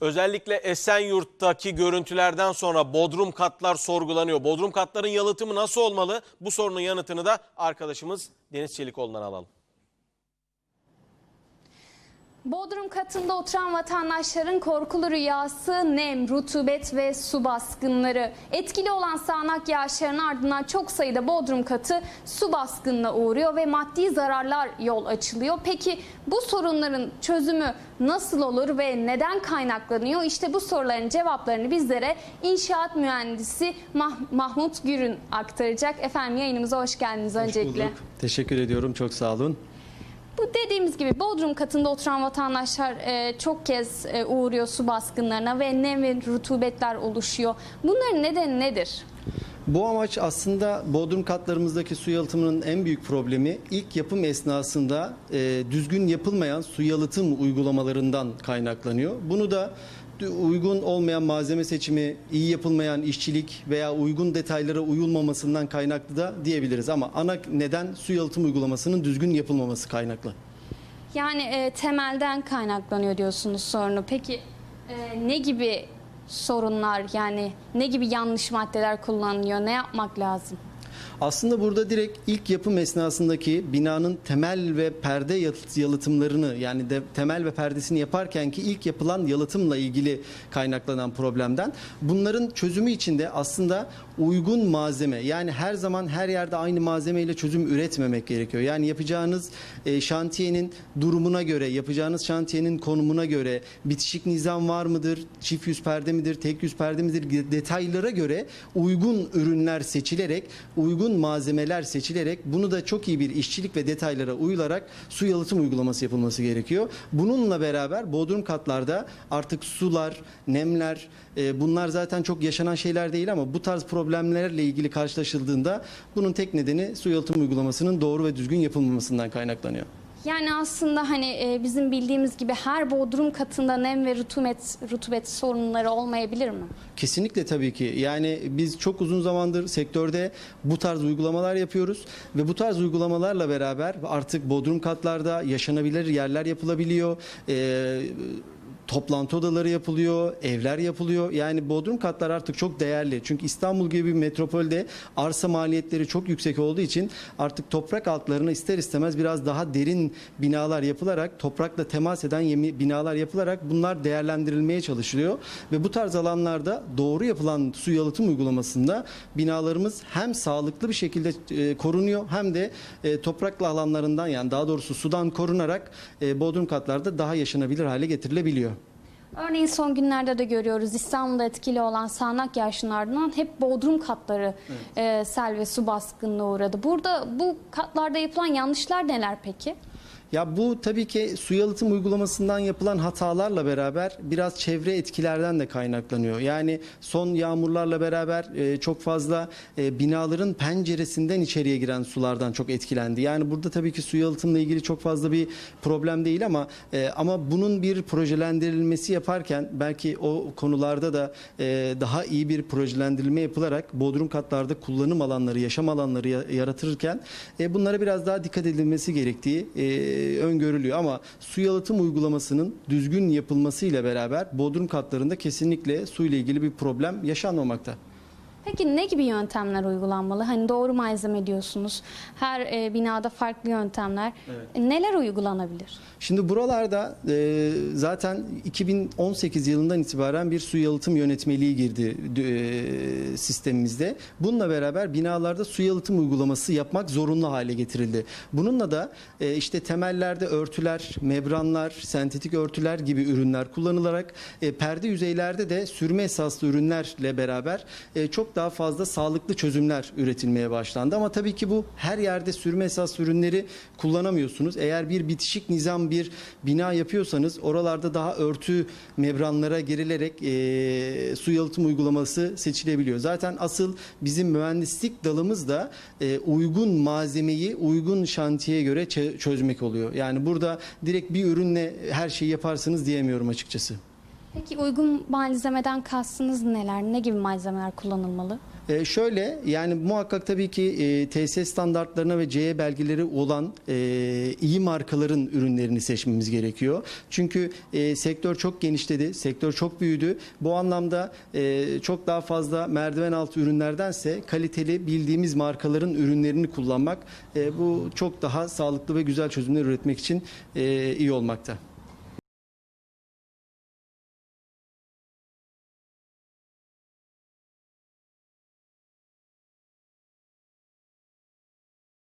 Özellikle Esenyurt'taki görüntülerden sonra bodrum katlar sorgulanıyor. Bodrum katların yalıtımı nasıl olmalı? Bu sorunun yanıtını da arkadaşımız Deniz Çelikoğlu'ndan alalım. Bodrum katında oturan vatandaşların korkulu rüyası nem, rutubet ve su baskınları. Etkili olan sağanak yağışların ardından çok sayıda Bodrum katı su baskınına uğruyor ve maddi zararlar yol açılıyor. Peki bu sorunların çözümü nasıl olur ve neden kaynaklanıyor? İşte bu soruların cevaplarını bizlere inşaat mühendisi Mah- Mahmut Gürün aktaracak. Efendim yayınımıza hoş geldiniz Hoş öncelikle. bulduk. Teşekkür ediyorum. Çok sağ olun. Bu dediğimiz gibi Bodrum katında oturan vatandaşlar e, çok kez e, uğruyor su baskınlarına ve nem ve rutubetler oluşuyor. Bunların nedeni nedir? Bu amaç aslında bodrum katlarımızdaki su yalıtımının en büyük problemi ilk yapım esnasında e, düzgün yapılmayan su yalıtım uygulamalarından kaynaklanıyor. Bunu da uygun olmayan malzeme seçimi, iyi yapılmayan işçilik veya uygun detaylara uyulmamasından kaynaklı da diyebiliriz. Ama ana neden su yalıtım uygulamasının düzgün yapılmaması kaynaklı. Yani e, temelden kaynaklanıyor diyorsunuz sorunu. Peki e, ne gibi sorunlar yani ne gibi yanlış maddeler kullanılıyor? Ne yapmak lazım? Aslında burada direkt ilk yapım esnasındaki binanın temel ve perde yalıtımlarını yani de temel ve perdesini yaparken ki ilk yapılan yalıtımla ilgili kaynaklanan problemden bunların çözümü için de aslında uygun malzeme yani her zaman her yerde aynı malzemeyle çözüm üretmemek gerekiyor. Yani yapacağınız e, şantiyenin durumuna göre, yapacağınız şantiyenin konumuna göre bitişik nizam var mıdır, çift yüz perde midir, tek yüz perde midir detaylara göre uygun ürünler seçilerek, uygun malzemeler seçilerek bunu da çok iyi bir işçilik ve detaylara uyularak su yalıtım uygulaması yapılması gerekiyor. Bununla beraber bodrum katlarda artık sular, nemler e, bunlar zaten çok yaşanan şeyler değil ama bu tarz problemlerle ilgili karşılaşıldığında bunun tek nedeni su yalıtım uygulamasının doğru ve düzgün yapılmamasından kaynaklanıyor. Yani aslında hani e, bizim bildiğimiz gibi her bodrum katında nem ve rutubet, rutubet sorunları olmayabilir mi? Kesinlikle tabii ki. Yani biz çok uzun zamandır sektörde bu tarz uygulamalar yapıyoruz ve bu tarz uygulamalarla beraber artık bodrum katlarda yaşanabilir yerler yapılabiliyor. Ee, toplantı odaları yapılıyor, evler yapılıyor. Yani bodrum katlar artık çok değerli. Çünkü İstanbul gibi bir metropolde arsa maliyetleri çok yüksek olduğu için artık toprak altlarına ister istemez biraz daha derin binalar yapılarak, toprakla temas eden yemi- binalar yapılarak bunlar değerlendirilmeye çalışılıyor. Ve bu tarz alanlarda doğru yapılan su yalıtım uygulamasında binalarımız hem sağlıklı bir şekilde e, korunuyor hem de e, toprakla alanlarından yani daha doğrusu sudan korunarak e, bodrum katlarda daha yaşanabilir hale getirilebiliyor. Örneğin son günlerde de görüyoruz İstanbul'da etkili olan sağanak yağışın ardından hep bodrum katları e, sel ve su baskınına uğradı. Burada bu katlarda yapılan yanlışlar neler peki? Ya bu tabii ki su yalıtım uygulamasından yapılan hatalarla beraber biraz çevre etkilerden de kaynaklanıyor. Yani son yağmurlarla beraber e, çok fazla e, binaların penceresinden içeriye giren sulardan çok etkilendi. Yani burada tabii ki su yalıtımla ilgili çok fazla bir problem değil ama e, ama bunun bir projelendirilmesi yaparken belki o konularda da daha iyi bir projelendirilme yapılarak bodrum katlarda kullanım alanları, yaşam alanları ya- yaratırken bunlara biraz daha dikkat edilmesi gerektiği öngörülüyor ama su yalıtım uygulamasının düzgün yapılmasıyla beraber bodrum katlarında kesinlikle su ile ilgili bir problem yaşanmamakta. Peki ne gibi yöntemler uygulanmalı? Hani doğru malzeme diyorsunuz. Her e, binada farklı yöntemler. E, Neler uygulanabilir? Şimdi buralarda e, zaten 2018 yılından itibaren bir su yalıtım yönetmeliği girdi e, sistemimizde. Bununla beraber binalarda su yalıtım uygulaması yapmak zorunlu hale getirildi. Bununla da e, işte temellerde örtüler, membranlar, sentetik örtüler gibi ürünler kullanılarak e, perde yüzeylerde de sürme esaslı ürünlerle beraber e, çok daha fazla sağlıklı çözümler üretilmeye başlandı. Ama tabii ki bu her yerde sürme esaslı ürünleri kullanamıyorsunuz. Eğer bir bitişik nizam bir bina yapıyorsanız oralarda daha örtü membranlara girilerek e, su yalıtım uygulaması seçilebiliyor. Zaten asıl bizim mühendislik dalımız da e, uygun malzemeyi uygun şantiyeye göre çö- çözmek oluyor. Yani burada direkt bir ürünle her şeyi yaparsınız diyemiyorum açıkçası. Peki uygun malzemeden kastınız neler? Ne gibi malzemeler kullanılmalı? E, şöyle yani muhakkak tabii ki e, TSS standartlarına ve CE belgeleri olan e, iyi markaların ürünlerini seçmemiz gerekiyor. Çünkü e, sektör çok genişledi, sektör çok büyüdü. Bu anlamda e, çok daha fazla merdiven altı ürünlerdense kaliteli bildiğimiz markaların ürünlerini kullanmak e, bu çok daha sağlıklı ve güzel çözümler üretmek için e, iyi olmakta.